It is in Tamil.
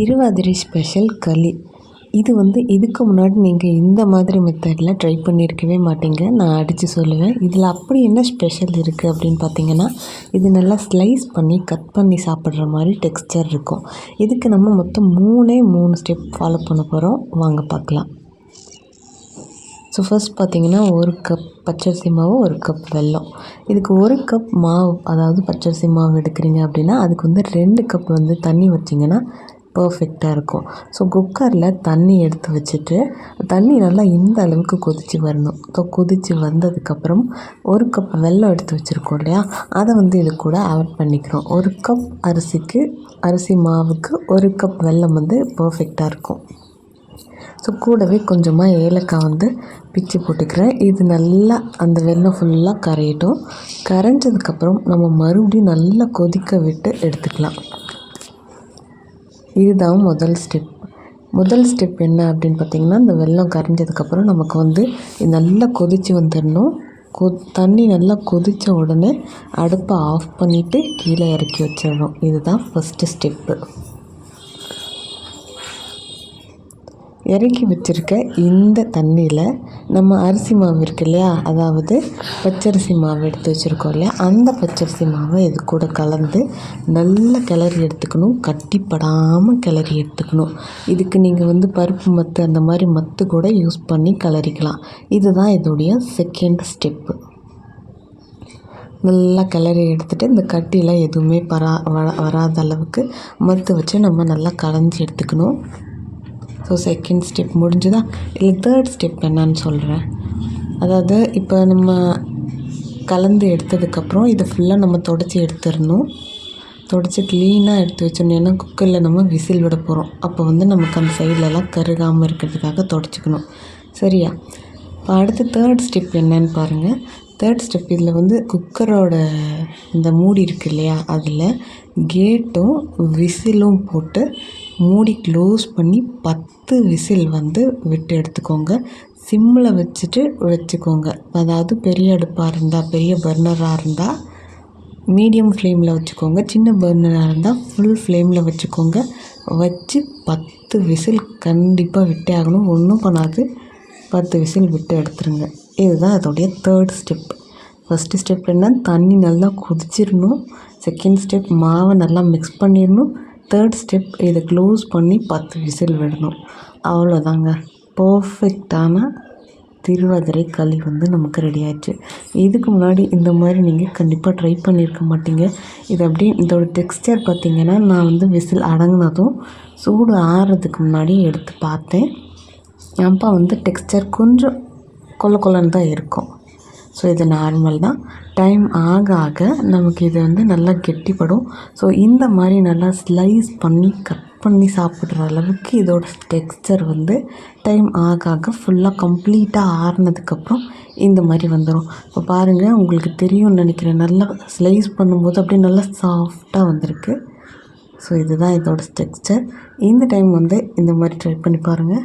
திருவாதிரை ஸ்பெஷல் களி. இது வந்து இதுக்கு முன்னாடி நீங்கள் இந்த மாதிரி மெத்தடில் ட்ரை பண்ணியிருக்கவே மாட்டீங்க. நான் அடித்து சொல்லுவேன். இதில் அப்படி என்ன ஸ்பெஷல் இருக்குது அப்படின்னு பார்த்தீங்கன்னா இது நல்லா ஸ்லைஸ் பண்ணி கட் பண்ணி சாப்பிட்ற மாதிரி டெக்ஸ்டர் இருக்கும். இதுக்கு நம்ம மொத்தம் மூணே மூணு ஸ்டெப் ஃபாலோ பண்ண போகிறோம் வாங்க பார்க்கலாம் ஸோ ஃபஸ்ட் பார்த்தீங்கன்னா ஒரு கப் பச்சரிசி மாவு ஒரு கப் வெல்லம். இதுக்கு ஒரு கப் மாவு அதாவது பச்சரிசி மாவு எடுக்கிறீங்க அப்படின்னா அதுக்கு வந்து ரெண்டு கப் வந்து தண்ணி வச்சிங்கன்னா பர்ஃபெக்டாக இருக்கும். ஸோ குக்கரில் தண்ணி எடுத்து வச்சுட்டு தண்ணி நல்லா இந்த அளவுக்கு கொதித்து வரணும். ஸோ கொதித்து வந்ததுக்கப்புறம் ஒரு கப் வெல்லம் எடுத்து வச்சுருக்கோம் இல்லையா? அதை வந்து இது கூட ஆட் பண்ணிக்கிறோம். ஒரு கப் அரிசிக்கு அரிசி மாவுக்கு ஒரு கப் வெல்லம் வந்து பர்ஃபெக்டாக இருக்கும். ஸோ கூடவே கொஞ்சமாக ஏலக்காய் வந்து பிச்சு போட்டுக்கிறேன். இது நல்லா அந்த வெல்லம் ஃபுல்லாக கரையட்டும். கரைஞ்சதுக்கப்புறம் நம்ம மறுபடியும் நல்லா கொதிக்க விட்டு எடுத்துக்கலாம். இதுதான் முதல் ஸ்டெப் முதல் ஸ்டெப் என்ன அப்படின்னு பார்த்திங்கன்னா இந்த வெள்ளம் கரைஞ்சதுக்கப்புறம் நமக்கு வந்து நல்லா கொதித்து வந்துடணும். கொ தண்ணி நல்லா கொதித்த உடனே அடுப்பை ஆஃப் பண்ணிவிட்டு கீழே இறக்கி வச்சிடணும். இதுதான் ஃபஸ்ட்டு ஸ்டெப்பு இறக்கி வச்சுருக்க இந்த தண்ணியில் நம்ம அரிசி மாவு இருக்கு இல்லையா? அதாவது பச்சரிசி மாவு எடுத்து வச்சுருக்கோம் இல்லையா? அந்த பச்சரிசி மாவை இது கூட கலந்து நல்லா கிளறி எடுத்துக்கணும். கட்டிப்படாமல் கிளறி எடுத்துக்கணும். இதுக்கு நீங்கள் வந்து பருப்பு மத்து அந்த மாதிரி மத்து கூட யூஸ் பண்ணி கிளறிக்கலாம். இதுதான் இதோடைய செகண்ட் ஸ்டெப்பு நல்லா கிளறி எடுத்துகிட்டு இந்த கட்டிலாம் எதுவுமே பரா வராத அளவுக்கு மத்து வச்சு நம்ம நல்லா கலஞ்சி எடுத்துக்கணும். ஸோ செகண்ட் ஸ்டெப் முடிஞ்சுதா? இல்லை தேர்ட் ஸ்டெப் என்னன்னு சொல்கிறேன் அதாவது இப்போ நம்ம கலந்து எடுத்ததுக்கப்புறம் இதை ஃபுல்லாக நம்ம தொடச்சி எடுத்துடணும். தொடச்சி க்ளீனாக எடுத்து வச்சிடணும். ஏன்னா குக்கரில் நம்ம விசில் விட போகிறோம் அப்போ வந்து நமக்கு அந்த சைட்லலாம் கருகாமல் இருக்கிறதுக்காக தொடச்சிக்கணும். சரியா? இப்போ அடுத்து தேர்ட் ஸ்டெப் என்னன்னு பாருங்கள் தேர்ட் ஸ்டெப் இதில் வந்து குக்கரோட இந்த மூடி இருக்கு இல்லையா? அதில் கேட்டும் விசிலும் போட்டு மூடி க்ளோஸ் பண்ணி பத்து விசில் வந்து விட்டு எடுத்துக்கோங்க. சிம்மில் வச்சுட்டு வச்சுக்கோங்க. அதாவது பெரிய அடுப்பாக இருந்தால் பெரிய பர்னராக இருந்தால் மீடியம் ஃப்ளேமில் வச்சுக்கோங்க. சின்ன பர்னராக இருந்தால் ஃபுல் ஃப்ளேமில் வச்சுக்கோங்க. வச்சு பத்து விசில் கண்டிப்பாக விட்டே ஆகணும். ஒன்றும் பண்ணாது. பத்து விசில் விட்டு எடுத்துருங்க. இதுதான் அதோடைய தேர்ட் ஸ்டெப் ஃபஸ்ட்டு ஸ்டெப் என்ன தண்ணி நல்லா கொதிச்சிடணும். செகண்ட் ஸ்டெப் மாவை நல்லா மிக்ஸ் பண்ணிடணும். தேர்ட் ஸ்டெப் இதை க்ளோஸ் பண்ணி பத்து விசில் விடணும். அவ்வளோதாங்க பர்ஃபெக்டான திருவாதிரை களி வந்து நமக்கு ரெடி ஆயிடுச்சு. இதுக்கு முன்னாடி இந்த மாதிரி நீங்கள் கண்டிப்பாக ட்ரை பண்ணியிருக்க மாட்டீங்க. இது அப்படியே இதோட டெக்ஸ்டர் பார்த்திங்கன்னா நான் வந்து விசில் அடங்கினதும் சூடு ஆறுறதுக்கு முன்னாடி எடுத்து பார்த்தேன். அப்போ வந்து டெக்ஸ்டர் கொஞ்சம் கொல்ல கொல்லன்னு தான் இருக்கும். ஸோ இது நார்மல் தான். டைம் ஆக ஆக நமக்கு இது வந்து நல்லா கெட்டிப்படும். ஸோ இந்த மாதிரி நல்லா ஸ்லைஸ் பண்ணி கட் பண்ணி சாப்பிட்ற அளவுக்கு இதோட டெக்ஸ்சர் வந்து டைம் ஆக ஆக ஃபுல்லாக கம்ப்ளீட்டாக ஆறுனதுக்கப்புறம் இந்த மாதிரி வந்துடும் இப்போ பாருங்கள் உங்களுக்கு தெரியும்னு நினைக்கிறேன். நல்லா ஸ்லைஸ் பண்ணும்போது அப்படியே நல்லா சாஃப்டாக வந்திருக்கு. ஸோ இதுதான் இதோட டெக்ஸ்சர் இந்த டைம் வந்து இந்த மாதிரி ட்ரை பண்ணி பாருங்கள்